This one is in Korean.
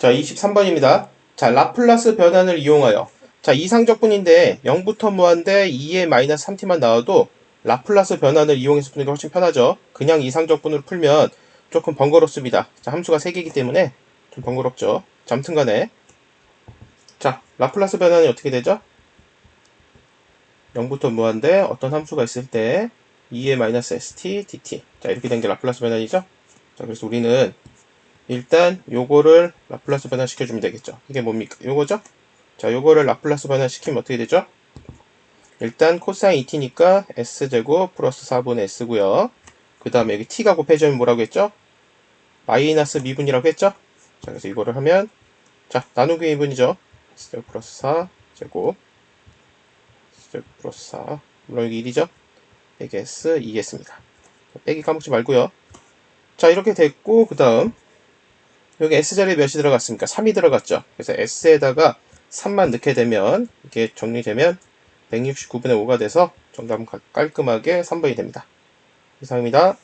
자, 23번입니다. 자, 라플라스 변환을 이용하여. 자, 이상적분인데 0부터 무한대 2의 마이너스 3t만 나와도 라플라스 변환을 이용해서 푸는 게 훨씬 편하죠. 그냥 이상적분으로 풀면 조금 번거롭습니다. 자, 함수가 3개이기 때문에 좀 번거롭죠. 잠튼 간에. 자, 라플라스 변환이 어떻게 되죠? 0부터 무한대 어떤 함수가 있을 때 2의 마이너스 st dt. 자, 이렇게 된 게 라플라스 변환이죠? 자, 그래서 우리는 일단 요거를 라플라스 변환 시켜 주면 되겠죠. 이게 뭡니까? 요거죠? 자, 요거를 라플라스 변환 시키면 어떻게 되죠? 일단 코사인 2t니까 s제곱 플러스 4분의 s고요. 그 다음에 여기 t가 곱해지면 뭐라고 했죠? 마이너스 미분이라고 했죠? 자, 그래서 이거를 하면 자, 나누기 미분이죠. s제곱 플러스 4 제곱 s제곱 플러스 4 물론 여기 1이죠? 여기 s 2s입니다. 빼기 까먹지 말고요. 자, 이렇게 됐고 그 다음 여기 S자리에 몇이 들어갔습니까? 3이 들어갔죠. 그래서 S에다가 3만 넣게 되면 이게 정리되면 169분의 5가 돼서 정답은 깔끔하게 3번이 됩니다. 이상입니다.